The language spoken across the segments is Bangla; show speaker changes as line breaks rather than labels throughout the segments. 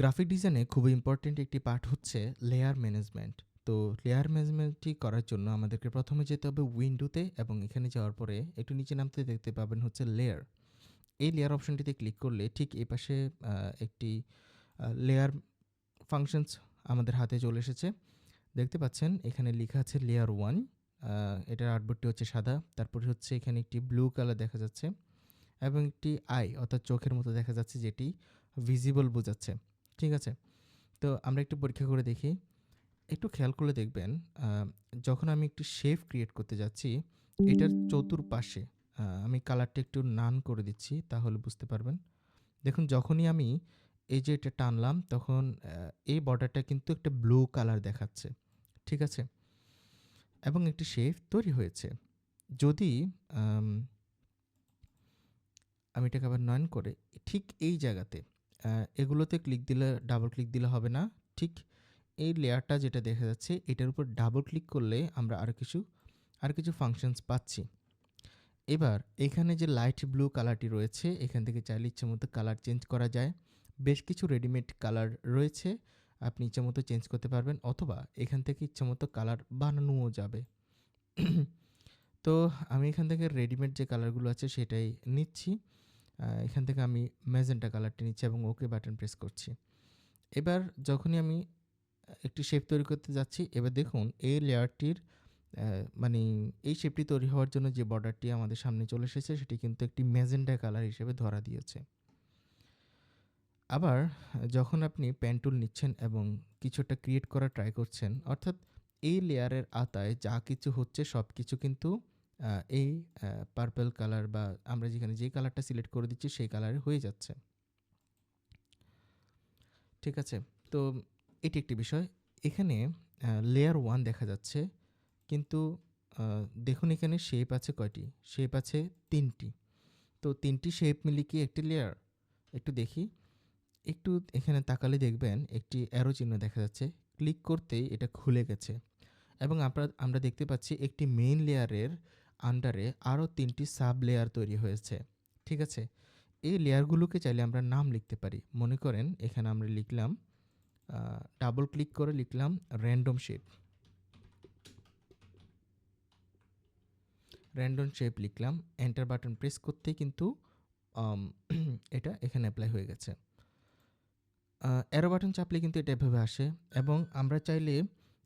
গ্রাফিক ডিজাইনে খুবই ইম্পর্টেন্ট একটি পার্ট হচ্ছে লেয়ার ম্যানেজমেন্ট তো লেয়ার ম্যানেজমেন্টটি করার জন্য আমাদেরকে প্রথমে যেতে হবে উইন্ডোতে এবং এখানে যাওয়ার পরে একটু নিচে নামতে দেখতে পাবেন হচ্ছে লেয়ার এই লেয়ার অপশনটিতে ক্লিক করলে ঠিক এই পাশে একটি লেয়ার ফাংশনস আমাদের হাতে চলে এসেছে। দেখতে পাচ্ছেন এখানে লেখা আছে লেয়ার ওয়ান এটার আর্টবোর্ডটি হচ্ছে সাদা, তারপরে হচ্ছে এখানে একটি ব্লু কালার দেখা যাচ্ছে এবং একটি আই অর্থাৎ চোখের মতো দেখা যাচ্ছে যেটি ভিজিবল বোঝাচ্ছে। ঠিক আছে? তো আমরা একটু পরীক্ষা করে দেখি। একটু খেয়াল করে দেখবেন যখন আমি একটি শেপ ক্রিয়েট করতে যাচ্ছি, এটার চতুর্পাশে আমি কালারটা একটু নান করে দিচ্ছি, তাহলে বুঝতে পারবেন। দেখুন, যখনই আমি এই যে এটা টানলাম, তখন এই বর্ডারটা কিন্তু একটা ব্লু কালার দেখাচ্ছে, ঠিক আছে? এবং একটি শেপ তৈরি হয়েছে। যদি, আমি এটাকে আবার নয়ন করে, ঠিক এই জায়গাতে এগুলোতে ক্লিক দিলে ডাবল ক্লিক দিলে হবে না। ঠিক এই লেয়ারটা যেটা দেখা যাচ্ছে, এটার উপর ডাবল ক্লিক করলে আমরা আরও কিছু, আর কিছু ফাংশনস পাচ্ছি। এবার এখানে যে লাইট ব্লু কালারটি রয়েছে, এখান থেকে চাইলে ইচ্ছে মতো কালার চেঞ্জ করা যায়। বেশ কিছু রেডিমেড কালার রয়েছে, আপনি ইচ্ছে মতো চেঞ্জ করতে পারবেন, অথবা এখান থেকে ইচ্ছে মতো কালার বানানোও যাবে। তো আমি এখান থেকে রেডিমেড যে কালারগুলো আছে, সেটাই নিচ্ছি। এখান থেকে আমি ম্যাজেন্টা কালারটি নিচ্ছি এবং ওকে বাটন প্রেস করছি। এবার যখনই আমি একটি শেপ তৈরি করতে যাচ্ছি, এবার দেখুন এই লেয়ারটির মানে এই শেপটি তৈরি হওয়ার জন্য যে বর্ডারটি আমাদের সামনে চলে এসেছে, সেটি কিন্তু একটি ম্যাজেন্টা কালার হিসেবে ধরা দিয়েছে। আবার, যখন আপনি পেন্টুল নিচ্ছেন এবং কিছু একটা ক্রিয়েট করার ট্রাই করছেন, অর্থাৎ এই লেয়ারের আতায় যা কিছু হচ্ছে সব কিছু কিন্তু এই পার্পল কালার বা আমরা যেখানে যে কালারটা সিলেক্ট করে দিচ্ছি সেই কালারে হয়ে যাচ্ছে। ঠিক আছে, তো এটি একটি বিষয়। এখানে লেয়ার ওয়ান দেখা যাচ্ছে, কিন্তু দেখুন এখানে শেপ আছে কয়টি? শেপ আছে তিনটি। তো তিনটি শেপ মিলিয়ে কি একটি লেয়ার একটু দেখি। একটু এখানে তাকালে দেখবেন একটি অ্যারো চিহ্ন দেখা যাচ্ছে। ক্লিক করতেই এটা খুলে গেছে। এবং আমরা আমরা দেখতে পাচ্ছি একটি মেইন লেয়ারের আন্ডারে আরও তিনটি সাব লেয়ার তৈরি হয়েছে। ঠিক আছে? এই লেয়ারগুলোকে চাইলে আমরা নাম লিখতে পারি। মনে করেন, এখানে আমরা লিখলাম ডাবল ক্লিক করে লিখলাম র্যান্ডম শেপ র্যান্ডম শেপ লিখলাম এন্টার বাটন প্রেস করতে কিন্তু এটা এখানে অ্যাপ্লাই হয়ে গেছে। অ্যারো বাটন চাপলে কিন্তু এটা এভাবে আসে এবং আমরা চাইলে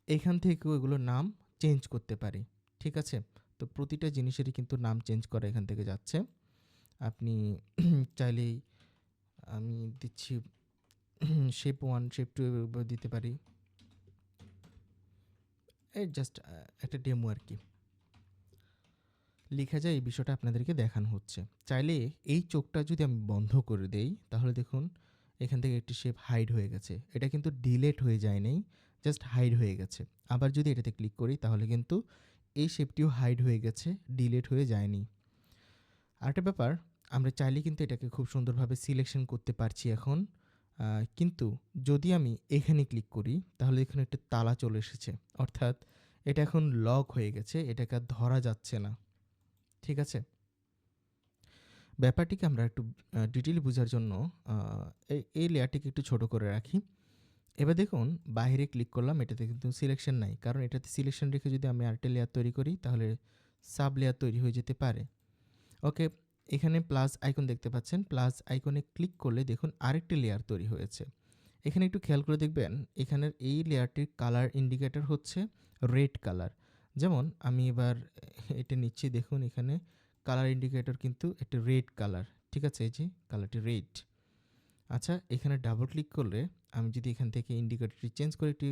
এখান থেকেও এগুলোর নাম চেঞ্জ করতে পারি। ঠিক আছে? তো প্রতিটা জিনিসেরই কিন্তু নাম চেঞ্জ করা এখান থেকে যাচ্ছে। আপনি চাইলেই আমি দিচ্ছি শেপ ওয়ান শেপ টু দিতে পারি। এই জাস্ট একটা ডেমো আর কি। লেখা যায় এই বিষয়টা আপনাদেরকে দেখানো হচ্ছে। চাইলে এই চোখটা যদি আমি বন্ধ করে দেই, তাহলে দেখুন এখান থেকে একটি শেপ হাইড হয়ে গেছে। এটা কিন্তু ডিলেট হয়ে যায় নাই জাস্ট হাইড হয়ে গেছে। আবার যদি এটাতে ক্লিক করি, তাহলে কিন্তু এই শেপটিও হাইড হয়ে গেছে ডিলেট হয়ে যায়নি। আরেকটা ব্যাপার, আমরা চাইলে কিন্তু এটাকে খুব সুন্দরভাবে সিলেকশন করতে পারছি এখন। কিন্তু যদি আমি এখানে ক্লিক করি, তাহলে এখানে একটা তালা চলে এসেছে। অর্থাৎ এটা এখন লক হয়ে গেছে, এটাকে আর ধরা যাচ্ছে না। ঠিক আছে? ব্যাপারটিকে আমরা একটু ডিটেল বোঝার জন্য এই লেয়ারটিকে একটু ছোট করে রাখি। এবার দেখুন বাইরে ক্লিক করলাম, এটাতে কিন্তু সিলেকশন নাই। কারণ এটাতে সিলেকশন রেখে যদি আমি আরেকটা লেয়ার তৈরি করি, তাহলে সাব লেয়ার তৈরি হয়ে যেতে পারে। ওকে এখানে প্লাস আইকন দেখতে পাচ্ছেন। প্লাস আইকনে ক্লিক করলে দেখুন, আরেকটি লেয়ার তৈরি হয়েছে। এখানে একটু খেয়াল করে দেখবেন, এখানের এই লেয়ারটির কালার ইন্ডিকেটর হচ্ছে রেড কালার যেমন, আমি এবার এটা নিচ্ছি, দেখুন এখানে কালার ইন্ডিকেটর কিন্তু একটা রেড কালার ঠিক আছে, এই যে কালারটি রেড আচ্ছা এখানে ডাবল ক্লিক করলে আমি যদি এখান থেকে ইন্ডিকেটরটি চেঞ্জ করে একটি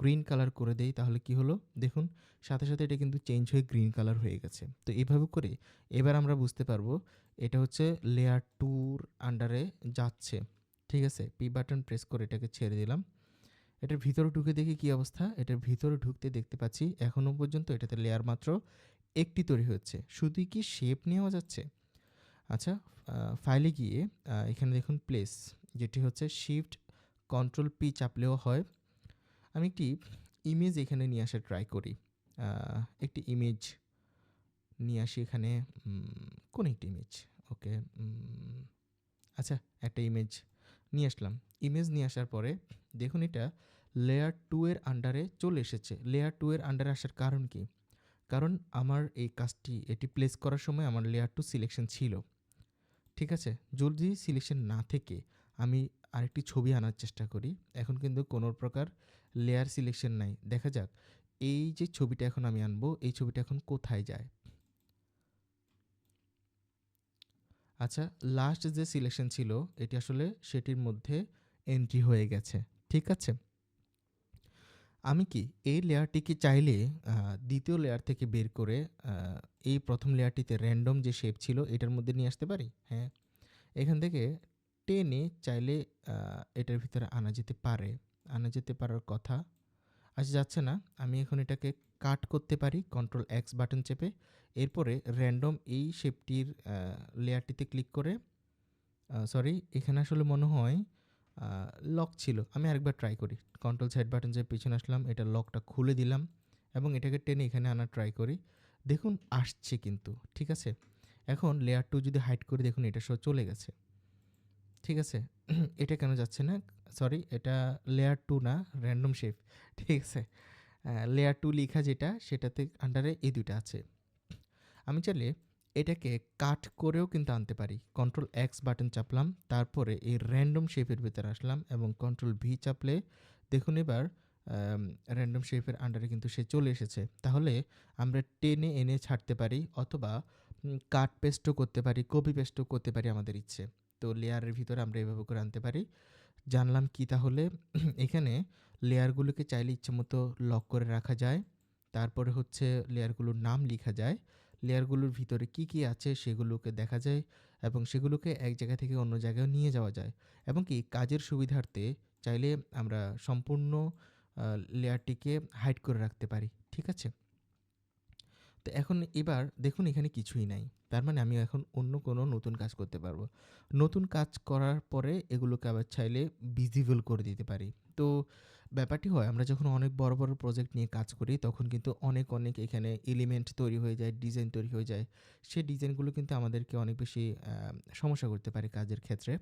গ্রিন কালার করে দেই, তাহলে কি হলো? দেখুন, সাথে সাথে এটা কিন্তু চেঞ্জ হয়ে গ্রিন কালার হয়ে গেছে। তো এইভাবে করে এবার আমরা বুঝতে পারব, এটা হচ্ছে লেয়ার টুর আন্ডারে যাচ্ছে। ঠিক আছে? পি বাটন প্রেস করে এটাকে ছেড়ে দিলাম। এটার ভিতরে ঢুকে দেখি কি অবস্থা? এটার ভিতরে ঢুকতে দেখতে পাচ্ছি এখনও পর্যন্ত এটাতে লেয়ার মাত্র একটি তৈরি হচ্ছে শুধুই কি শেপ নেওয়া যাচ্ছে? আচ্ছা ফাইলে গিয়ে এখানে দেখুন প্লেস যেটি হচ্ছে শিফট কন্ট্রোল পি চাপলেও হয়। আমি একটি ইমেজ এখানে নিয়ে আসার ট্রাই করি। একটি ইমেজ নিয়ে আসি এখানে। কোন একটি ইমেজ ওকে আচ্ছা একটা ইমেজ নিয়ে আসলাম। ইমেজ নিয়ে আসার পরে দেখুন এটা লেয়ার টু এর আন্ডারে চলে এসেছে। লেয়ার টু এর আন্ডারে আসার কারণ কি? কারণ আমার এই কাজটি, এটি প্লেস করার সময় আমার লেয়ার টু সিলেকশন ছিল। ঠিক আছে? যদি সিলেকশন না থেকে আমি আরেকটি ছবি আনার চেষ্টা করি। এখন কিন্তু কোনো প্রকার লেয়ার সিলেকশন নাই। দেখা যাক, এই যে ছবিটা এখন আমি আনব, এই ছবিটা এখন কোথায় যায়? আচ্ছা লাস্ট যে সিলেকশন ছিল, এটি আসলে সেটির মধ্যে এন্ট্রি হয়ে গেছে। ঠিক আছে? আমি কি এই লেয়ারটিকে চাইলে দ্বিতীয় লেয়ার থেকে বের করে এই প্রথম লেয়ারটিতে র্যান্ডম যে শেপ ছিল, এটার মধ্যে নিয়ে আসতে পারি? হ্যাঁ। এখান থেকে টেনে চাইলে এটার ভিতরে আনা যেতে পারে। আনা যেতে পারার কথা। আচ্ছা যাচ্ছে না। আমি এখন এটাকে কাট করতে পারি। কন্ট্রোল এক্স বাটন চেপে। এরপরে র্যান্ডম এই শেপটির লেয়ারটিতে ক্লিক করে সরি এখানে আসলে মনে হয় লক ছিল। আমি আরেকবার ট্রাই করি। কন্ট্রোল সাইড বাটন চেপে পিছনে আসলাম, এটা লকটা খুলে দিলাম এবং এটাকে টেনে এখানে আনা ট্রাই করি। দেখুন, আসছে কিন্তু। ঠিক আছে? এখন লেয়ার টু যদি হাইড করি, দেখুন, এটা সব চলে গেছে। ঠিক আছে? এটা কেন যাচ্ছে না? সরি এটা লেয়ার টু না র্যান্ডম শেপ ঠিক আছে? লেয়ার টু লেখা যেটা, সেটাতে আন্ডারে এই দুইটা আছে। আমি চাইলে এটাকে কাট করেও কিন্তু আনতে পারি। কন্ট্রোল এক্স বাটন চাপলাম, তারপরে এই র্যান্ডম শেপের ভিতরে আসলাম এবং কন্ট্রোল ভি চাপলে দেখুন এবার র্যান্ডম শেপের আন্ডারে কিন্তু সে চলে এসেছে। তাহলে আমরা টেনে এনে ছাড়তে পারি অথবা কাট পেস্টও করতে পারি কপি পেস্টও করতে পারি আমাদের ইচ্ছে। তো লেয়ারের ভিতরে আমরা এভাবে করে আনতে পারি। জানলাম কি তাহলে? এখানে লেয়ারগুলোকে চাইলে ইচ্ছে মতো লক করে রাখা যায়। তারপরে হচ্ছে লেয়ারগুলোর নাম লেখা যায়। লেয়ারগুলোর ভিতরে কি কি আছে সেগুলোকে দেখা যায় এবং সেগুলোকে এক জায়গা থেকে অন্য জায়গায় নিয়ে যাওয়া যায়। এবং কি কাজের সুবিধার্থে চাইলে আমরা সম্পূর্ণ লেয়ারটিকে হাইড করে রাখতে পারি। ঠিক আছে? তো এখন এবার দেখুন এখানে কিছুই নাই। তার মানে আমি এখন অন্য কোনো নতুন কাজ করতে পারব। নতুন কাজ করার পরে এগুলোকে আবার চাইলে ভিজিবল করে দিতে পারি। তো ব্যাপারটি হয়, আমরা যখন অনেক বড় বড় প্রজেক্ট নিয়ে কাজ করি, তখন কিন্তু অনেক অনেক এখানে এলিমেন্ট তৈরি হয়ে যায় ডিজাইন তৈরি হয়ে যায়। সেই ডিজাইনগুলো কিন্তু আমাদেরকে অনেক বেশি সমস্যা করতে পারে কাজের ক্ষেত্রে।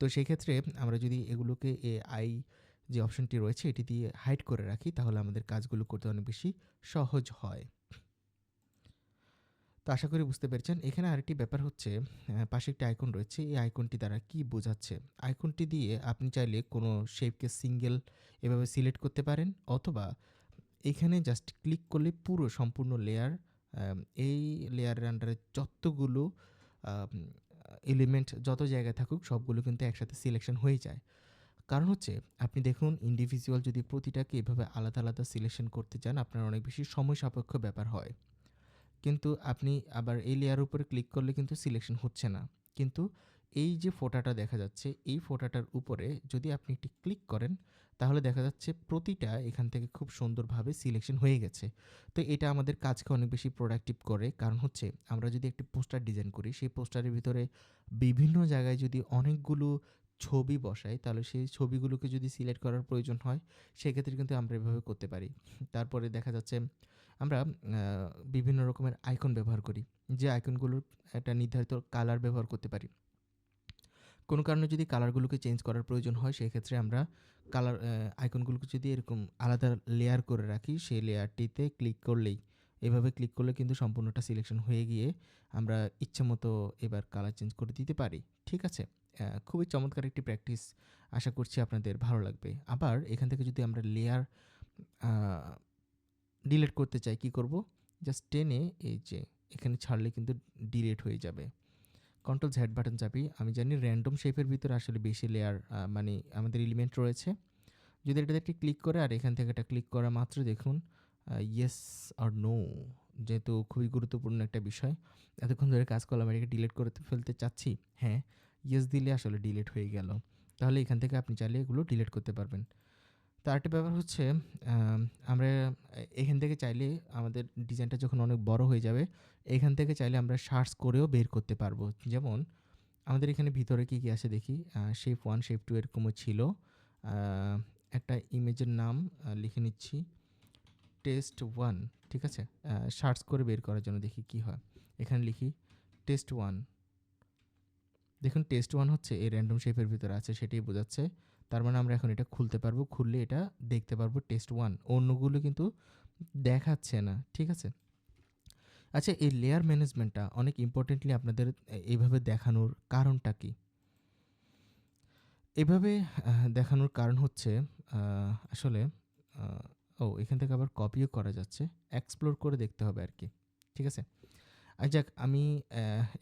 তো সেই ক্ষেত্রে আমরা যদি এগুলোকে এ আই যে অপশনটি রয়েছে, এটি দিয়ে হাইড করে রাখি, তাহলে আমাদের কাজগুলো করতে অনেক বেশি সহজ হয়। তো আশা করি বুঝতে পেরেছেন। এখানে আরেকটি ব্যাপার হচ্ছে পাশে একটি আইকন রয়েছে। এই আইকনটি দ্বারা কি বোঝাচ্ছে? আইকনটি দিয়ে আপনি চাইলে কোনো শেপকে সিঙ্গেল এভাবে সিলেক্ট করতে পারেন অথবা এখানে জাস্ট ক্লিক করলে পুরো সম্পূর্ণ লেয়ার এই লেয়ারের আন্ডারে যতগুলো এলিমেন্ট যত জায়গায় থাকুক সবগুলো কিন্তু একসাথে সিলেকশন হয়ে যায়। কারণ হচ্ছে, আপনি দেখুন ইন্ডিভিজুয়াল যদি প্রতিটাকে এভাবে আলাদা আলাদা সিলেকশন করতে চান, আপনার অনেক বেশি সময় সাপেক্ষ ব্যাপার হয়। কিন্তু আপনি আবার এই লেয়ার উপরে ক্লিক করলে কিন্তু সিলেকশন হচ্ছে না। কিন্তু এই যে ফোটাটা দেখা যাচ্ছে, এই ফোটাটার উপরে যদি আপনি একটি ক্লিক করেন, তাহলে দেখা যাচ্ছে প্রতিটা এখান থেকে খুব সুন্দরভাবে সিলেকশন হয়ে গেছে। তো এটা আমাদের কাজকে অনেক বেশি প্রোডাক্টিভ করে। কারণ হচ্ছে, আমরা যদি একটি পোস্টার ডিজাইন করি, সেই পোস্টারের ভিতরে বিভিন্ন জায়গায় যদি অনেকগুলো ছবি বসাই, তাহলে সেই ছবিগুলোকে যদি সিলেক্ট করার প্রয়োজন হয়, সেক্ষেত্রে কিন্তু আমরা এভাবে করতে পারি। তারপরে দেখা যাচ্ছে আমরা বিভিন্ন রকমের আইকন ব্যবহার করি। যে আইকনগুলোর একটা নির্ধারিত কালার ব্যবহার করতে পারি। কোনো কারণে যদি কালারগুলোকে চেঞ্জ করার প্রয়োজন হয়, সেক্ষেত্রে আমরা কালার আইকনগুলোকে যদি এরকম আলাদা লেয়ার করে রাখি, সেই লেয়ারটিতে ক্লিক করলেই। এভাবে ক্লিক করলে কিন্তু সম্পূর্ণটা সিলেকশন হয়ে গিয়ে আমরা ইচ্ছে মতো এবার কালার চেঞ্জ করে দিতে পারি। ঠিক আছে? খুবই চমৎকার একটি প্র্যাকটিস আশা করছি আপনাদের ভালো লাগবে। আবার এখান থেকে যদি আমরা লেয়ার ডিলিট করতে চাই, কি করব? জাস্ট টেনে এই যে, এখানে ছাড়লে কিন্তু ডিলেট হয়ে যাবে। কন্ট্রোল ঝ্যাড বাটন চাপি। আমি জানি র্যান্ডম শেপের ভিতরে আসলে বেশি লেয়ার মানে আমাদের এলিমেন্ট রয়েছে। যদি এটাতে একটি ক্লিক করে আর এখান থেকে এটা ক্লিক করা মাত্র দেখুন ইয়েস আর নো যেহেতু খুবই গুরুত্বপূর্ণ একটা বিষয়। এতক্ষণ ধরে কাজ করলাম, এটাকে ডিলিট করে ফেলতে চাচ্ছি হ্যাঁ ইয়েস দিলে আসলে ডিলিট হয়ে গেল। তাহলে এখান থেকে আপনি চাইলে এগুলো ডিলিট করতে পারবেন। তো আরেকটা ব্যাপার হচ্ছে আমরা এখান থেকে চাইলে আমাদের ডিজাইনটা যখন অনেক বড় হয়ে যাবে, এখান থেকে চাইলে আমরা সার্চ করেও বের করতে পারব। যেমন, আমাদের এখানে ভিতরে কী কী আছে দেখি? শেপ ওয়ান শেপ টু এরকমও ছিল। একটা ইমেজের নাম লিখে নিচ্ছি। টেস্ট ওয়ান ঠিক আছে? সার্চ করে বের করার জন্য দেখি কি হয়। এখানে লিখি টেস্ট ওয়ান দেখুন টেস্ট ওয়ান হচ্ছে এই র্যান্ডম শেপের ভিতরে আছে, সেটাই বোঝাচ্ছে। তার মানে আমরা এখন এটা খুলতে পারব, খুললে এটা দেখতে পারব টেস্ট ওয়ান অন্যগুলো কিন্তু দেখাচ্ছে না, ঠিক আছে? আচ্ছা এই লেয়ার ম্যানেজমেন্টটা অনেক ইম্পর্টেন্টলি আপনাদের এইভাবে দেখানোর কারণটা কি? এভাবে দেখানোর কারণ হচ্ছে আসলে ও, এখান থেকে আবার কপিও করা যাচ্ছে। এক্সপ্লোর করে দেখতে হবে আর কি, ঠিক আছে? আর যাক, আমি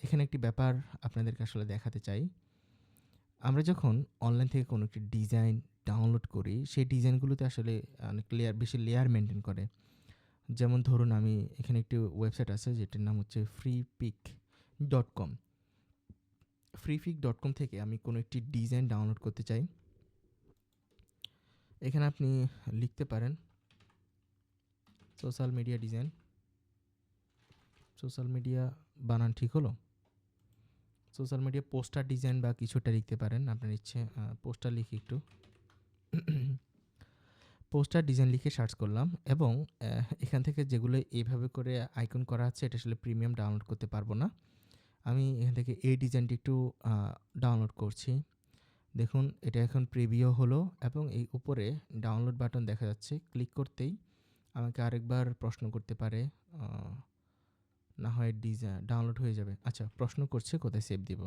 এখানে একটি ব্যাপার আপনাদেরকে আসলে দেখাতে চাই। আমরা যখন অনলাইন থেকে কোনো একটি ডিজাইন ডাউনলোড করি, সেই ডিজাইনগুলোতে আসলে অনেক লেয়ার বেশি লেয়ার মেনটেন করে। যেমন ধরুন আমি এখানে একটি ওয়েবসাইট আছে, যেটির নাম হচ্ছে Freepik dot com Freepik dot com থেকে আমি কোনো একটি ডিজাইন ডাউনলোড করতে চাই। এখানে আপনি লিখতে পারেন social media design social media বানান ঠিক হলো? সোশ্যাল মিডিয়া পোস্টার ডিজাইন বা কিছুটা লিখতে পারেন, আপনার ইচ্ছে পোস্টার লিখি একটু। পোস্টার ডিজাইন লিখে সার্চ করলাম এবং এখান থেকে যেগুলো এইভাবে করে আইকন করা আছে, এটা আসলে প্রিমিয়াম ডাউনলোড করতে পারব না। আমি এখান থেকে এই ডিজাইনটি একটু ডাউনলোড করছি। দেখুন, এটা এখন প্রিভিউ হলো এবং এই উপরে ডাউনলোড বাটন দেখা যাচ্ছে। ক্লিক করতেই আমাকে আরেকবার প্রশ্ন করতে পারে না হয় ডিজাইন ডাউনলোড হয়ে যাবে। আচ্ছা প্রশ্ন করছে কোথায় সেভ দিব?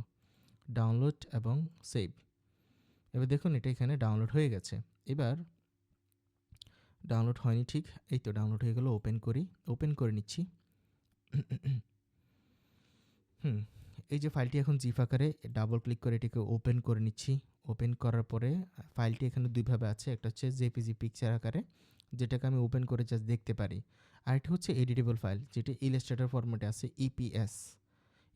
ডাউনলোড এবং সেভ এবার দেখুন এটা এখানে ডাউনলোড হয়ে গেছে। এবার ডাউনলোড হয়নি ঠিক, এই তো ডাউনলোড হয়ে গেল ওপেন করি ওপেন করে নিচ্ছি। হুম, এই যে ফাইলটি এখন জিপ আকারে ডাবল ক্লিক করে এটিকে ওপেন করে নিচ্ছি। ওপেন করার পরে ফাইলটি এখানে দুইভাবে আছে, একটা হচ্ছে জেপিজি পিকচার আকারে, যেটাকে আমি ওপেন করে জাস্ট দেখতে পারি। আরেকটা হচ্ছে এডিটেবল ফাইল, যেটি ইলাস্ট্রেটর ফরম্যাটে আছে E ইপিএস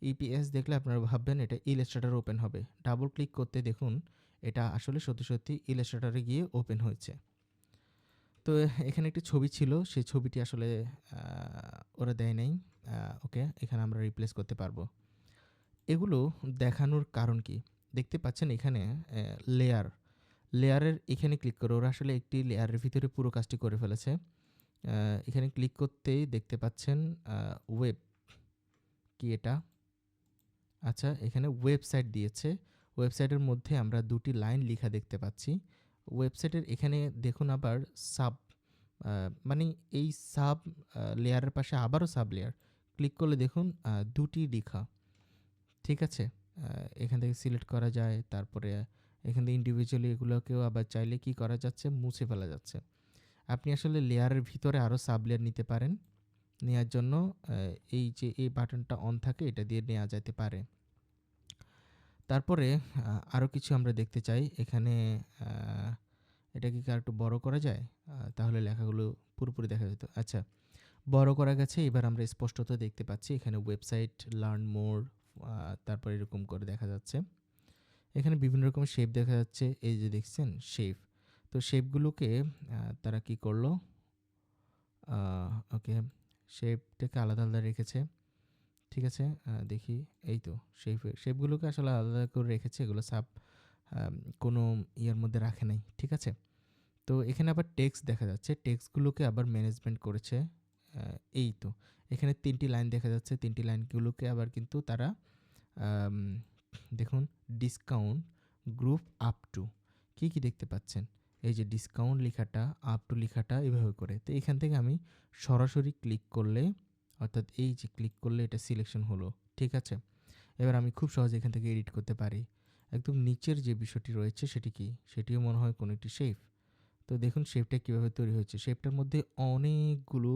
ইপিএস দেখলে আপনারা ভাববেন এটা ইলাস্ট্রেটর ওপেন হবে। ডাবল ক্লিক করতে দেখুন, এটা আসলে সত্যি সত্যি ইলাস্ট্রেটরে গিয়ে ওপেন হয়েছে। তো এখানে একটি ছবি ছিল, সেই ছবিটি আসলে ওরা দেয় নাই। ওকে, এখানে আমরা রিপ্লেস করতে পারব। এগুলো দেখানোর কারণ কি? দেখতে পাচ্ছেন এখানে লেয়ার লেয়ারের এখানে ক্লিক করে ওরা আসলে একটি লেয়ারের ভিতরে পুরো কাজটি করে ফেলেছে। এখানে ক্লিক করতেই দেখতে পাচ্ছেন ওয়েব কি এটা? আচ্ছা এখানে ওয়েবসাইট দিয়েছে। ওয়েবসাইটের মধ্যে আমরা দুটি লাইন লেখা দেখতে পাচ্ছি। ওয়েবসাইটের এখানে দেখুন আবার সাব মানে এই সাব লেয়ারের পাশে আবারও সাব লেয়ার ক্লিক করলে দেখুন দুটি লেখা। ঠিক আছে? এখান থেকে সিলেক্ট করা যায়, তারপরে এখান থেকে ইন্ডিভিজুয়ালি এগুলোকেও আবার চাইলে কি করা যাচ্ছে? মুছে ফেলা যাচ্ছে। আপনি আসলে লেয়ারের ভিতরে আরও সাব লেয়ার নিতে পারেন। নেওয়ার জন্য এই যে, এই বাটনটা অন থাকে, এটা দিয়ে নেওয়া যেতে পারে। তারপরে আরও কিছু আমরা দেখতে চাই। এখানে এটা কি আর একটু বড় করা যায়? তাহলে লেখাগুলো পুরোপুরি দেখা যেত। আচ্ছা বড় করা গেছে, এবার আমরা স্পষ্টত দেখতে পাচ্ছি। এখানে ওয়েবসাইট লার্ন মোর তারপর এরকম করে দেখা যাচ্ছে। এখানে বিভিন্ন রকমের শেপ দেখা যাচ্ছে। এই যে দেখছেন শেপ তো শেপগুলোকে তারা কি করল? ওকে শেপটাকে আলাদা আলাদা রেখেছে, ঠিক আছে? দেখি, এই তো শেপ শেপগুলোকে আসলে আলাদা করে রেখেছে, এগুলো সাব কোনো ইয়ের মধ্যে রাখে নাই, ঠিক আছে? তো এখানে আবার টেক্সট দেখা যাচ্ছে টেক্সটগুলোকে আবার ম্যানেজমেন্ট করেছে এই তো, এখানে তিনটি লাইন দেখা যাচ্ছে, তিনটি লাইনগুলোকে আবার কিন্তু তারা দেখুন ডিসকাউন্ট গ্রুপ আপ টু কী কী দেখতে পাচ্ছেন? এই যে ডিসকাউন্ট লেখাটা আপ টু লেখাটা এভাবে করে। তো এখান থেকে আমি সরাসরি ক্লিক করলে, অর্থাৎ এই যে ক্লিক করলে এটা সিলেকশন হলো, ঠিক আছে? এবার আমি খুব সহজে এখান থেকে এডিট করতে পারি। একদম নিচের যে বিষয়টি রয়েছে সেটি কি? সেটিও মনে হয় কোনো একটি শেপ তো দেখুন শেপটা কীভাবে তৈরি হয়েছে। শেপটার মধ্যে অনেকগুলো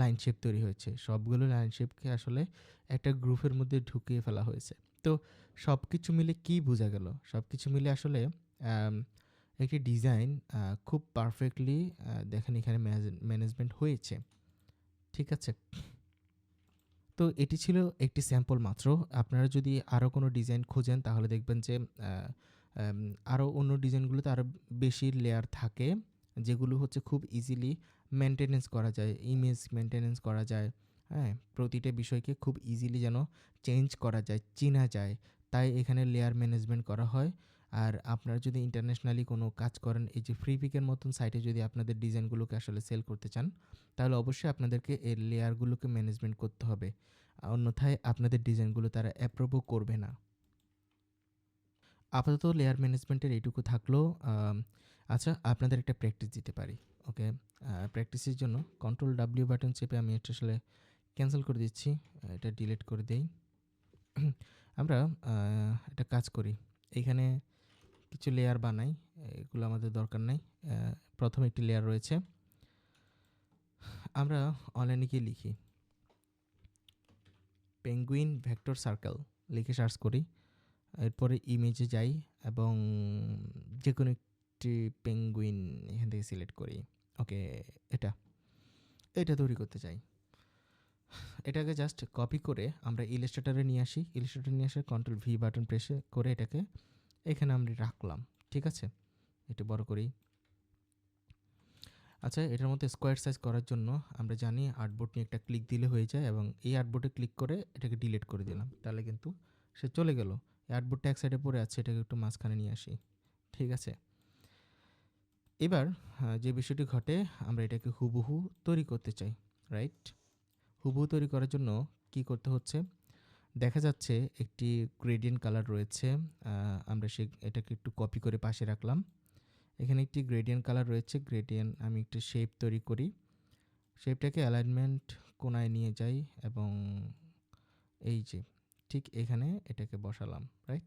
লাইন শেপ তৈরি হয়েছে। সবগুলো লাইন শেপকে আসলে একটা গ্রুপের মধ্যে ঢুকিয়ে ফেলা হয়েছে। তো সব কিছু মিলে কি বোঝা গেল? সব কিছু মিলে আসলে একটি ডিজাইন খুব পারফেক্টলি দেখেন এখানে ম্যানেজমেন্ট হয়েছে। ঠিক আছে? তো এটি ছিল একটি স্যাম্পল মাত্র। আপনারা যদি আরও কোনো ডিজাইন খোঁজেন, তাহলে দেখবেন যে আরও অন্য ডিজাইনগুলোতে আরও বেশি লেয়ার থাকে, যেগুলো হচ্ছে খুব ইজিলি মেনটেনেন্স করা যায় ইমেজ মেনটেনেন্স করা যায়। হ্যাঁ প্রতিটা বিষয়কে খুব ইজিলি যেন চেঞ্জ করা যায়, চেনা যায়। তাই এখানে লেয়ার ম্যানেজমেন্ট করা হয়। আর আপনারা যদি ইন্টারন্যাশনালি কোনো কাজ করেন, এই যে ফ্রি পিকের মতন সাইটে যদি আপনাদের ডিজাইনগুলোকে আসলে সেল করতে চান, তাহলে অবশ্যই আপনাদেরকে এই লেয়ারগুলোকে ম্যানেজমেন্ট করতে হবে। অন্যথায় আপনাদের ডিজাইনগুলো তারা অ্যাপ্রুভও করবে না। আপাতত লেয়ার ম্যানেজমেন্টের এইটুকু থাকল। আচ্ছা আপনাদের একটা প্র্যাকটিস দিতে পারি ওকে প্র্যাকটিসের জন্য কন্ট্রোল ডাব্লিউ বাটন চেপে আমি এটা আসলে ক্যান্সেল করে দিচ্ছি, এটা ডিলিট করে দেই। আমরা একটা কাজ করি। এইখানে কিছু লেয়ার বানাই, এগুলো আমাদের দরকার নাই। প্রথম একটি লেয়ার রয়েছে। আমরা অনলাইনে গিয়ে লিখি পেঙ্গুইন ভেক্টর সার্কেল লিখে সার্চ করি। এরপরে ইমেজে যাই এবং যে কোনো একটি পেঙ্গুইন এখান থেকে সিলেক্ট করি। ওকে এটা এটা তৈরি করতে চাই। এটাকে জাস্ট কপি করে আমরা ইলাস্ট্রেটারে নিয়ে আসি। ইলাস্ট্রেটারে নিয়ে আসে কন্ট্রোল ভি বাটন প্রেস করে এটাকে এখানে আমরা রাখলাম, ঠিক আছে? একটু বড় করি। আচ্ছা এটার মধ্যে স্কোয়ার সাইজ করার জন্য আমরা জানি আর্টবোর্ড নিয়ে একটা ক্লিক দিলে হয়ে যায় এবং এই আর্টবোর্ডে ক্লিক করে এটাকে ডিলিট করে দিলাম। তাহলে কিন্তু সে চলে গেল। এই আর্টবোর্ডটা এক সাইডে পড়ে আছে, এটাকে একটু মাঝখানে নিয়ে আসি, ঠিক আছে? এবার যে বিষয়টি ঘটে, আমরা এটাকে হুবহু তৈরি করতে চাই রাইট হুবহু তৈরি করার জন্য কি করতে হচ্ছে? দেখা যাচ্ছে একটি গ্রেডিয়েন্ট কালার রয়েছে আমরা সে, এটাকে একটু কপি করে পাশে রাখলাম। এখানে একটি গ্রেডিয়েন্ট কালার রয়েছে গ্রেডিয়েন্ট আমি একটি শেপ তৈরি করি। শেপটাকে অ্যালাইনমেন্ট কোনায় নিয়ে যাই এবং এই যে, ঠিক এখানে এটাকে বসালাম রাইট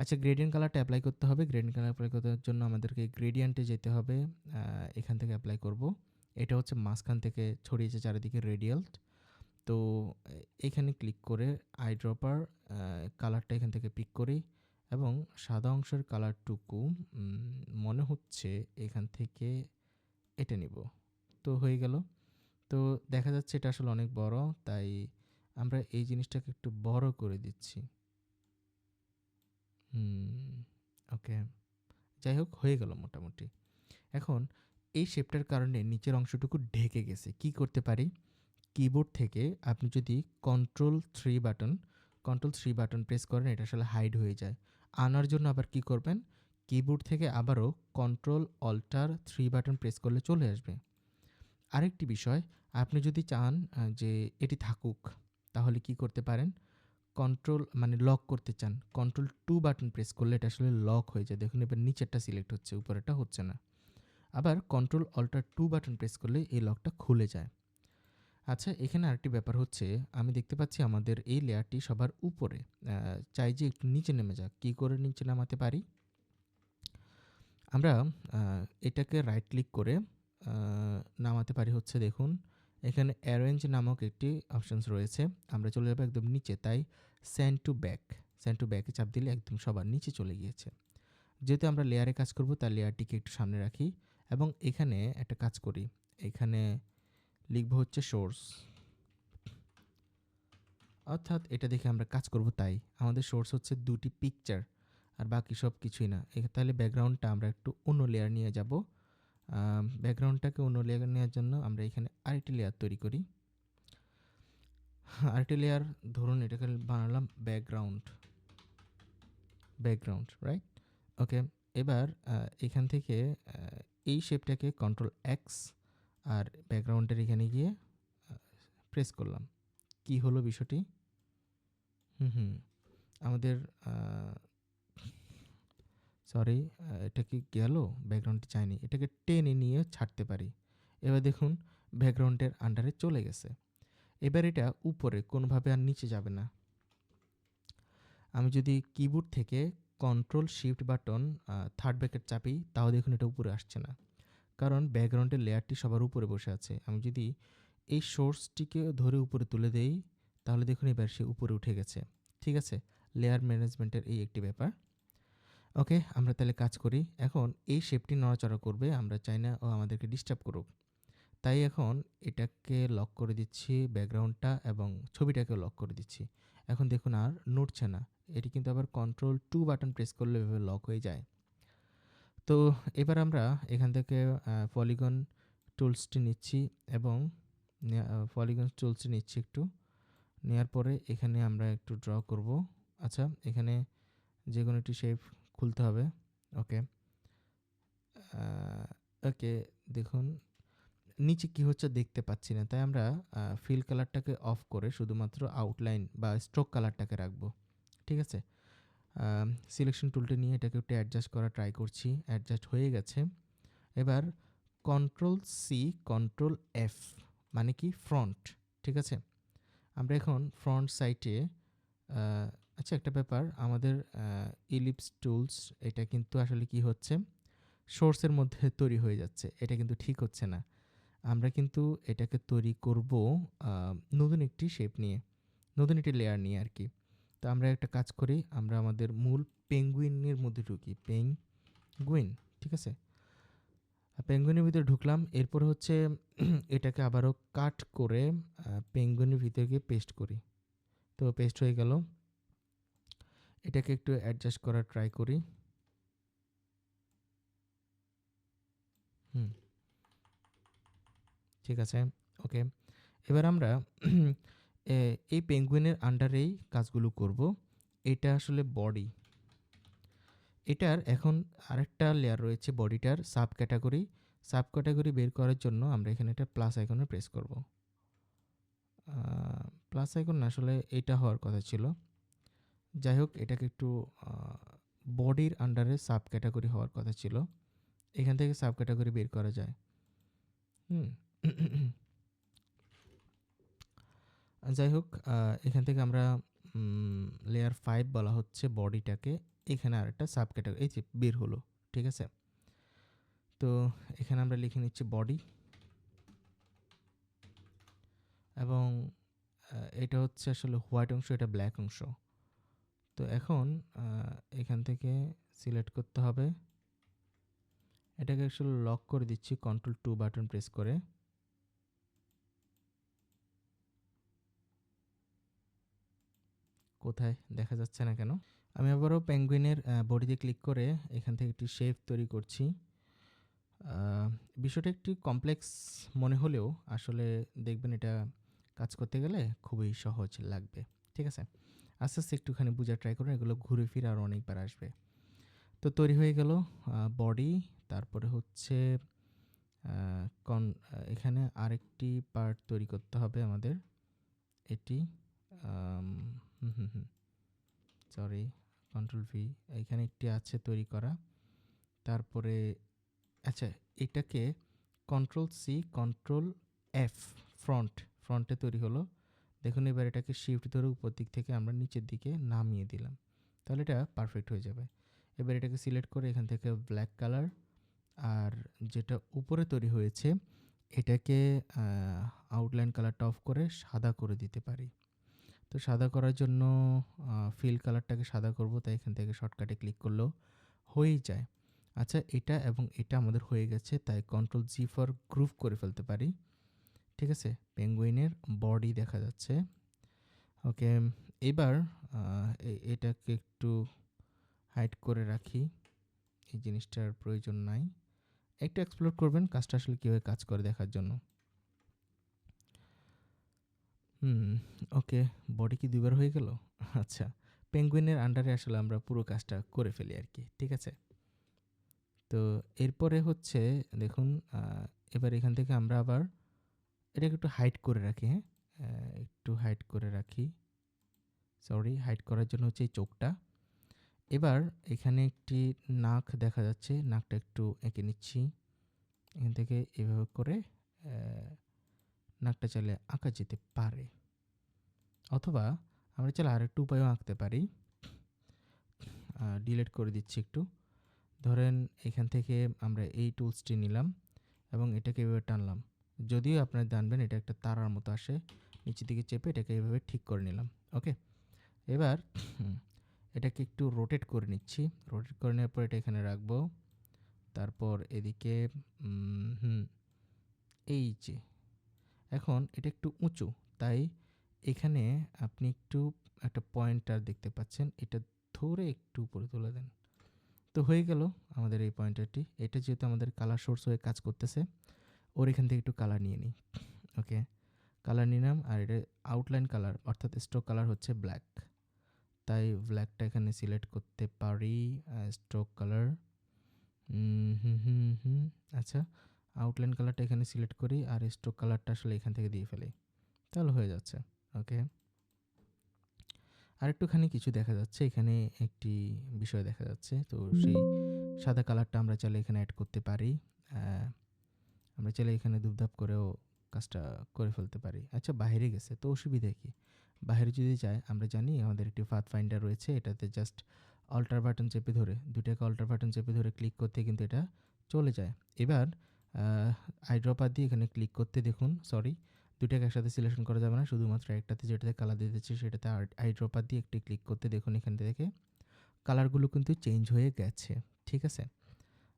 আচ্ছা গ্রেডিয়েন্ট কালারটা অ্যাপ্লাই করতে হবে। গ্রেডিয়েন্ট কালার অ্যাপ্লাই করার জন্য আমাদেরকে গ্রেডিয়েন্টে যেতে হবে। এখান থেকে অ্যাপ্লাই করব। এটা হচ্ছে মাঝখান থেকে ছড়িয়েছে চারিদিকে রেডিয়াল তো এখানে ক্লিক করে আই ড্রপার কালারটা এখান থেকে পিক করি এবং সাদা অংশের কালারটুকু মনে হচ্ছে এখান থেকে এটা নিব। তো হয়ে গেল। তো দেখা যাচ্ছে এটা আসলে অনেক বড়, তাই আমরা এই জিনিসটাকে একটু বড় করে দিচ্ছি। হুম, ওকে। যাই হোক, হয়ে গেল মোটামুটি। এখন এই শেপটার কারণে নিচের অংশটুকু ঢেকে গেছে। কি করতে পারি? কিবোর্ড থেকে আপনি যদি control three button control three button press করেন, এটা আসলে হাইড হয়ে যায়। আনার জন্য আবার কি করবেন? কিবোর্ড থেকে আবারও control alter three button press করলে চলে আসবে। আরেকটি বিষয়, আপনি যদি চান যে এটি থাকুক, তাহলে কি করতে পারেন? কন্ট্রোল মানে লক করতে চান। কন্ট্রোল টু বাটন প্রেস করলে এটা আসলে লক হয়ে যায়। দেখুন, এবার নিচেরটা সিলেক্ট হচ্ছে, উপরেরটা হচ্ছে না। আবার control alter two button press করলে এই লকটা খুলে যায়। আচ্ছা এখানে আরেকটি ব্যাপার হচ্ছে, আমি দেখতে পাচ্ছি আমাদের এই লেয়ারটি সবার উপরে। চাই যে একটু নিচে নেমে যাক। কী করে নিচে নামাতে পারি? আমরা এটাকে রাইট ক্লিক করে নামাতে পারি হচ্ছে দেখুন, এখানে অ্যারেঞ্জ নামক একটি অপশানস রয়েছে। আমরা চলে যাব একদম নিচে, তাই send to back send to ব্যাকে চাপ দিলে একদম সবার নিচে চলে গিয়েছে। যেহেতু আমরা লেয়ারে কাজ করব তার লেয়ারটিকে একটু সামনে রাখি। এবং এখানে একটা কাজ করি। এখানে লিখব হচ্ছে সোর্স অর্থাৎ এটা দেখে আমরা কাজ করব তাই। আমাদের সোর্স হচ্ছে দুটি পিকচার আর বাকি সব কিছুই না। তাহলে ব্যাকগ্রাউন্ডটা আমরা একটু অন্য লেয়ার নিয়ে যাব। ব্যাকগ্রাউন্ডটাকে অন্য লেয়ার নেওয়ার জন্য আমরা এখানে আরেকটি লেয়ার তৈরি করি। আরেকটি লেয়ার ধরুন এটাকে বানালাম ব্যাকগ্রাউন্ড ব্যাকগ্রাউন্ড রাইট ওকে এবার এখান থেকে এই শেপটাকে কন্ট্রোল এক্স আর ব্যাকগ্রাউন্ডের এখানে গিয়ে প্রেস করলাম। কি হলো বিষয়টি? হুম হুম। আমাদের সরি এটা কি গেল? ব্যাকগ্রাউন্ডটি চাইনি। এটাকে টেনে নিয়ে ছাড়তে পারি। এবার দেখুন, ব্যাকগ্রাউন্ডের আন্ডারে চলে গেছে। এবার এটা উপরে, কোনোভাবে আর নিচে যাবে না। আমি যদি কিবোর্ড থেকে control shift button third bracket চাপি, তাও দেখুন এটা উপরে আসছে না। কারণ ব্যাকগ্রাউন্ডের লেয়ারটি সবার উপরে বসে আছে। আমি যদি এই সোর্সটিকে ধরে উপরে তুলে দেই, তাহলে দেখুন এবার সে উপরে উঠে গেছে। ঠিক আছে? লেয়ার ম্যানেজমেন্টের এই একটি ব্যাপার। ওকে, আমরা তাহলে কাজ করি। এখন এই শেপটি নড়াচড়া করবে, আমরা চাই না ও আমাদেরকে ডিস্টার্ব করুক। তাই এখন এটাকে লক করে দিচ্ছি, ব্যাকগ্রাউন্ডটা এবং ছবিটাকেও লক করে দিচ্ছি। এখন দেখুন আর নড়ছে না। এটি কিন্তু আবার কন্ট্রোল টু বাটন প্রেস করলে এভাবে লক হয়ে যায়। তো এবার আমরা এখান থেকে পলিগন টুলসটি নিচ্ছি এবং পলিগন টুলসটি নিচ্ছি একটু। নেওয়ার পরে এখানে আমরা একটু ড্র করব। আচ্ছা এখানে যে কোনো একটি শেপ খুলতে হবে। ওকে ওকে, দেখুন। নিচে কি হচ্ছে দেখতে পাচ্ছি না। তাই আমরা ফিল কালারটাকে অফ করে শুধুমাত্র আউটলাইন বা স্ট্রোক কালারটাকে রাখব। ঠিক আছে? সিলেকশন টুলটা নিয়ে এটাকে একটু অ্যাডজাস্ট করা ট্রাই করছি। অ্যাডজাস্ট হয়ে গেছে। এবার কন্ট্রোল সি কন্ট্রোল এফ মানে কি? ফ্রন্ট ঠিক আছে? আমরা এখন ফ্রন্ট সাইটে আচ্ছা একটা ব্যাপার। আমাদের ইলিপস টুলস এটা কিন্তু আসলে কি হচ্ছে? সোর্সের মধ্যে তৈরি হয়ে যাচ্ছে। এটা কিন্তু ঠিক হচ্ছে না। আমরা কিন্তু এটাকে তৈরি করব নতুন একটি শেপ নিয়ে, নতুন একটি লেয়ার নিয়ে আর কি। তো আমরা একটা কাজ করি, আমরা আমাদের মূল পেঙ্গুইনের মধ্যে ঢুকি। পেঙ্গুইন, ঠিক আছে? পেঙ্গুইনের ভিতরে ঢুকলাম, এরপর হচ্ছে এটাকে আবারও কাট করে পেঙ্গুইনের ভিতরে গিয়ে পেস্ট করি। তো পেস্ট হয়ে গেল। এটাকে একটু অ্যাডজাস্ট করার ট্রাই করি। হুম। ঠিক আছে? ওকে। এবার আমরা এই পেঙ্গুইনের আন্ডারেই কাজগুলো করব। এটা আসলে বডি এটার এখন আরেকটা লেয়ার রয়েছে বডিটার সাব ক্যাটাগরি সাব ক্যাটাগরি বের করার জন্য আমরা এখানে একটা প্লাস আইকনে প্রেস করব। প্লাস আইকন আসলে এটা হওয়ার কথা ছিল। যাই হোক, এটাকে একটু বডির আন্ডারে সাব ক্যাটাগরি হওয়ার কথা ছিল। এখান থেকে সাব ক্যাটাগরি বের করা যায়। হুম। যাই হোক এখান থেকে আমরা লেয়ার ফাইভ বলা হচ্ছে বডিটাকে এখানে আরেকটা সাব ক্যাটাগরি এই যে বের হলো, ঠিক আছে? তো এখানে আমরা লিখে নিচ্ছি বডি এবং এটা হচ্ছে আসলে হোয়াইট অংশ, এটা ব্ল্যাক অংশ। তো এখন এখান থেকে সিলেক্ট করতে হবে। এটাকে আসলে লক করে দিচ্ছি কন্ট্রোল টু বাটন প্রেস করে। কোথায় দেখা যাচ্ছে না কেন? আমি আবারও পেঙ্গুইনের বডিতে ক্লিক করে এখান থেকে একটি শেপ তৈরি করছি। বিষয়টা একটি কমপ্লেক্স মনে হলেও আসলে দেখবেন এটা কাজ করতে গেলে খুবই সহজ লাগবে। ঠিক আছে? আস্তে আস্তে একটুখানি বোঝার ট্রাই করুন, এগুলো ঘুরে ফিরে আরও অনেকবার আসবে। তো তৈরি হয়ে গেল বডি তারপরে হচ্ছে কন এখানে আরেকটি পার্ট তৈরি করতে হবে আমাদের। এটি হুম হুম হুম। সরি কন্ট্রোল ভি এখানে একটি আছে তৈরি করা। তারপরে আচ্ছা এটাকে control C control F front ফ্রন্টে তৈরি হলো। দেখুন, এবার এটাকে শিফট ধরে উপর দিক থেকে আমরা নিচের দিকে নামিয়ে দিলাম। তাহলে এটা পারফেক্ট হয়ে যাবে। এবার এটাকে সিলেক্ট করে এখান থেকে ব্ল্যাক কালার আর যেটা উপরে তৈরি হয়েছে, এটাকে আউটলাইন কালারটা অফ করে সাদা করে দিতে পারি। তো সাদা করার জন্য ফিল কালারটাকে সাদা করব, তাই এখান থেকে শর্টকাটে ক্লিক করলেও হয়েই যায়। আচ্ছা এটা এবং এটা আমাদের হয়ে গেছে, তাই কন্ট্রোল জি ফর গ্রুপ করে ফেলতে পারি। ঠিক আছে? পেঙ্গুইনের বডি দেখা যাচ্ছে। ওকে, এবার এটাকে একটু হাইড করে রাখি। এই জিনিসটার প্রয়োজন নাই। একটু এক্সপ্লোর করবেন, কাজটা আসলে কীভাবে কাজ করে দেখার জন্য। হুম, ওকে বডি কি দুবার হয়ে গেল? আচ্ছা পেঙ্গুইনের আন্ডারে আসলে আমরা পুরো কাজটা করে ফেলি আর কি ঠিক আছে? তো এরপরে হচ্ছে, দেখুন এবার এখান থেকে আমরা আবার এটাকে একটু হাইট করে রাখি হ্যাঁ? একটু হাইট করে রাখি। সরি হাইট করার জন্য হচ্ছে এই চোখটা। এবার এখানে একটি নাক দেখা যাচ্ছে, নাকটা একটু এঁকে নিচ্ছি। এখান থেকে এভাবে করে নাকটা চাইলে আঁকা যেতে পারে। অথবা আমরা চাইলে আরেকটু উপায়ও আঁকতে পারি। ডিলেট করে দিচ্ছি একটু। ধরেন এখান থেকে আমরা এই টুলসটি নিলাম এবং এটাকে এভাবে টানলাম। যদিও আপনার জানবেন এটা একটা তারার মতো আসে, নিচের দিকে চেপে এটাকে এভাবে ঠিক করে নিলাম, ওকে? এবার এটাকে একটু রোটেট করে নিচ্ছি। রোটেট করে নেওয়ার পর এটা এখানে রাখব। তারপর এদিকে হুম, এই যে এখন এটা একটু উঁচু, তাই এখানে আপনি একটু একটা পয়েন্টার দেখতে পাচ্ছেন, এটা ধরে একটু উপরে তুলে দেন। তো হয়ে গেল আমাদের এই পয়েন্টারটি, এটা যেহেতু আমাদের কালার সোর্স হয়ে কাজ করতেছে, ওর এখান থেকে একটু কালার নিয়ে নিই, ওকে? কালার নিলাম, আর এটা আউটলাইন কালার অর্থাৎ স্ট্রোক কালার হচ্ছে ব্ল্যাক তাই ব্ল্যাকটা এখানে সিলেক্ট করতে পারি স্ট্রোক কালার হুম হুম হুম আচ্ছা আউটলাইন কালারটা এখানে সিলেক্ট করি আর স্ট্রোক কালারটা আসলে এখান থেকে দিয়ে ফেলি। তাহলে হয়ে যাচ্ছে ওকে আরেকটুখানি কিছু দেখা যাচ্ছে, এখানে একটি বিষয় দেখা যাচ্ছে। তো সেই সাদা কালারটা আমরা চাইলে এখানে অ্যাড করতে পারি আমরা চাইলে এখানে দুপধাপ করেও কাজটা করে ফেলতে পারি। আচ্ছা বাইরে গেছে, তো অসুবিধা কি? বাইরে যদি যায়, আমরা জানি আমাদের একটি ফাথ ফাইন্ডার রয়েছে, এটাতে জাস্ট অল্টার বাটন চেপে ধরে দুটাকে অল্টার বাটন চেপে ধরে ক্লিক করতে কিন্তু এটা চলে যায়। এবার আইড্রপার দিয়ে এখানে ক্লিক করতে দেখুন সরি দুটাকে একসাথে সিলেকশন করা যাবে না, শুধুমাত্র একটাতে যেটাতে কালার দিতেছে সেটাতে আইড্রপার দিয়ে একটি ক্লিক করতে দেখুন এখান থেকে। কালারগুলো কিন্তু চেঞ্জ হয়ে গেছে, ঠিক আছে?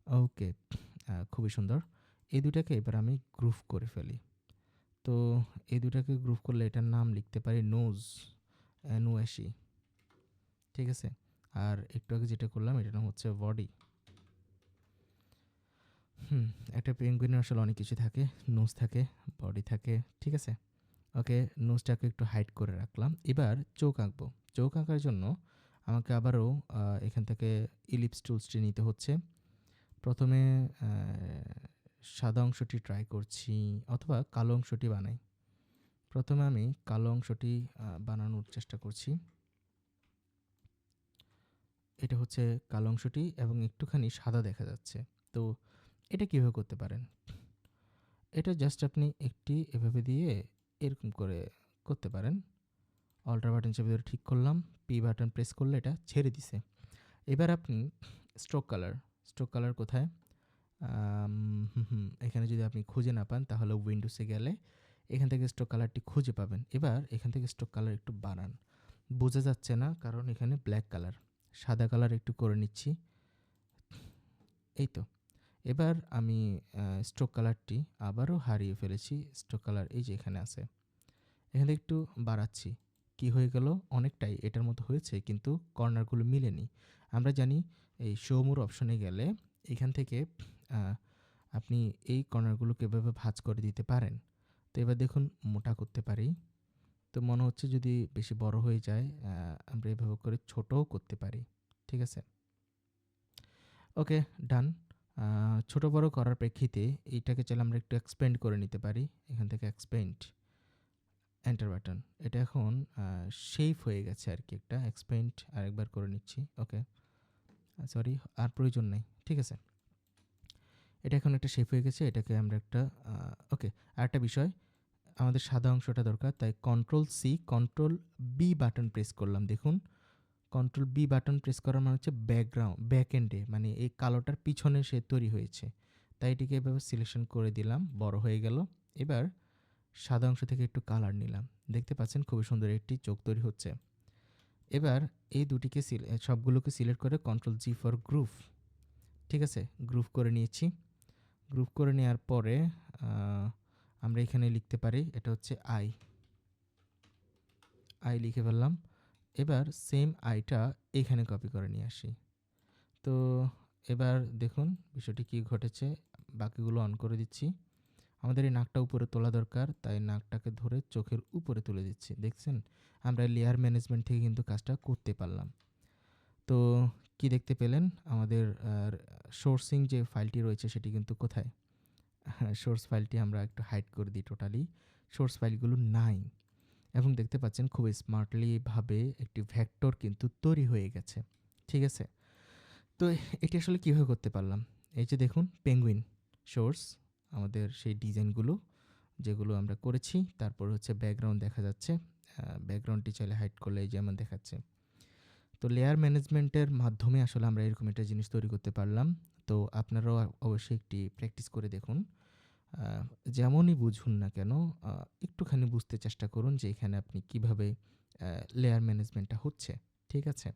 ওকে খুবই সুন্দর। এই দুটাকে এবার আমি গ্রুপ করে ফেলি। তো এই দুটাকে গ্রুপ করলে এটার নাম লিখতে পারি নোজ অ্যানুয়াসি ঠিক আছে? আর একটু আগে যেটা করলাম, এটার নাম হচ্ছে বডি হুম, একটা পেঙ্গুইনের আসলে অনেক কিছু থাকে নোজ থাকে বডি থাকে, ঠিক আছে? ওকে নোজটাকে একটু হাইড করে রাখলাম। এবার চোখ আঁকবো। চোখ আঁকার জন্য আমাকে আবারও এখান থেকে ইলিপস টুলসটি নিতে হচ্ছে। প্রথমে সাদা অংশটি ট্রাই করছি, অথবা কালো অংশটি বানাই। প্রথমে আমি কালো অংশটি বানানোর চেষ্টা করছি। এটা হচ্ছে কালো অংশটি এবং একটুখানি সাদা দেখা যাচ্ছে। তো এটা কীভাবে করতে পারেন? এটা জাস্ট আপনি একটি এভাবে দিয়ে এরকম করে করতে পারেন। অল্টার বাটন চেপে ধরে ঠিক করলাম পি বাটন প্রেস করলে এটা ছেড়ে দিছে। এবার আপনি স্ট্রোক কালার স্ট্রোক কালার কোথায়? এখানে যদি আপনি খুঁজে না পান তাহলে উইন্ডোসে গেলে এখান থেকে স্ট্রোক কালারটি খুঁজে পাবেন। এবার এখান থেকে স্ট্রোক কালার একটু বাড়ান বোঝা যাচ্ছে না কারণ এখানে ব্ল্যাক কালার সাদা কালার একটু করে নিচ্ছি। এই তো। এবার আমি স্ট্রোক কালারটি আবারও হারিয়ে ফেলেছি স্ট্রোক কালার এই যে এখানে আছে। এখানে একটু বাড়াচ্ছি। কি হয়ে গেল? অনেকটাই এটার মতো হয়েছে, কিন্তু কর্নারগুলো মিলেনি। আমরা জানি এই শোমোর অপশনে গেলে এখান থেকে আপনি এই কর্নারগুলোকে এভাবে ভাজ করে দিতে পারেন। তো এবার দেখুন, মোটা করতে পারি। তো মনে হচ্ছে যদি বেশি বড় হয়ে যায় আমরা এভাবে করে ছোটও করতে পারি। ঠিক আছে? ওকে ডান ছোট বড় করার প্রেক্ষিতে এইটাকে চাইলে আমরা একটু এক্সপেন্ড করে নিতে পারি। এখান থেকে এক্সপেন্ড এন্টার বাটন এটা এখন শেপ হয়ে গেছে আর কি একটা। এক্সপেন্ড আরেকবার করে নিচ্ছি। ওকে সরি আর প্রয়োজন নেই। ঠিক আছে? এটা এখন একটা শেপ হয়ে গেছে। এটাকে আমরা একটা ওকে আর একটা বিষয়। আমাদের সাদা অংশটা দরকার, তাই control C control B button press করলাম। দেখুন কন্ট্রোল বি বাটন প্রেস করার মানে হচ্ছে ব্যাকগ্রাউন্ড ব্যাক এন্ডে মানে এই কালোটার পিছনে সে তৈরি হয়েছে। তাই এটিকে এভাবে সিলেকশন করে দিলাম, বড় হয়ে গেল। এবার সাদা অংশ থেকে একটু কালার নিলাম। দেখতে পাচ্ছেন খুবই সুন্দর একটি চোখ তৈরি হচ্ছে। এবার এই দুটিকে সবগুলোকে সিলেক্ট করে কন্ট্রোল জি ফর গ্রুপ ঠিক আছে? গ্রুপ করে নিয়েছি। গ্রুপ করে নেওয়ার পরে আমরা এখানে লিখতে পারি, এটা হচ্ছে আই আই লিখে ফেললাম। এবার সেম আইটা এখানে কপি করে নিয়ে আসি। তো এবার দেখুন বিষয়টি কী ঘটেছে, বাকিগুলো অন করে দিচ্ছি। আমাদের এই নাকটা উপরে তোলা দরকার, তাই নাকটাকে ধরে চোখের উপরে তুলে দিচ্ছি। দেখছেন? আমরা লেয়ার ম্যানেজমেন্ট থেকে কিন্তু কাজটা করতে পারলাম। তো কি দেখতে পেলেন? আমাদের সোর্সিং যে ফাইলটি রয়েছে সেটি কিন্তু কোথায়? সোর্স ফাইলটি আমরা একটু হাইড করে দিই টোটালি সোর্স ফাইলগুলো নাই। এবং দেখতে পাচ্ছেন খুব স্মার্টলি ভাবে একটি ভেক্টর কিন্তু তৈরি হয়ে গেছে। ঠিক আছে? তো এটি আসলে কীভাবে করতে পারলাম? এই যে দেখুন পেঙ্গুইন সোর্স আমাদের সেই ডিজাইনগুলো যেগুলো আমরা করেছি। তারপর হচ্ছে ব্যাকগ্রাউন্ড দেখা যাচ্ছে। ব্যাকগ্রাউন্ডটি চাইলে হাইড করলে এই যেমন দেখাচ্ছে। তো লেয়ার ম্যানেজমেন্টের মাধ্যমে আসলে আমরা এরকম একটা জিনিস তৈরি করতে পারলাম। তো আপনারাও অবশ্যই একটি প্র্যাকটিস করে দেখুন। যেমনই বুঝুন না কেন একটুখানি বুঝতে চেষ্টা করুন যে এখানে আপনি কীভাবে লেয়ার ম্যানেজমেন্টটা হচ্ছে, ঠিক আছে?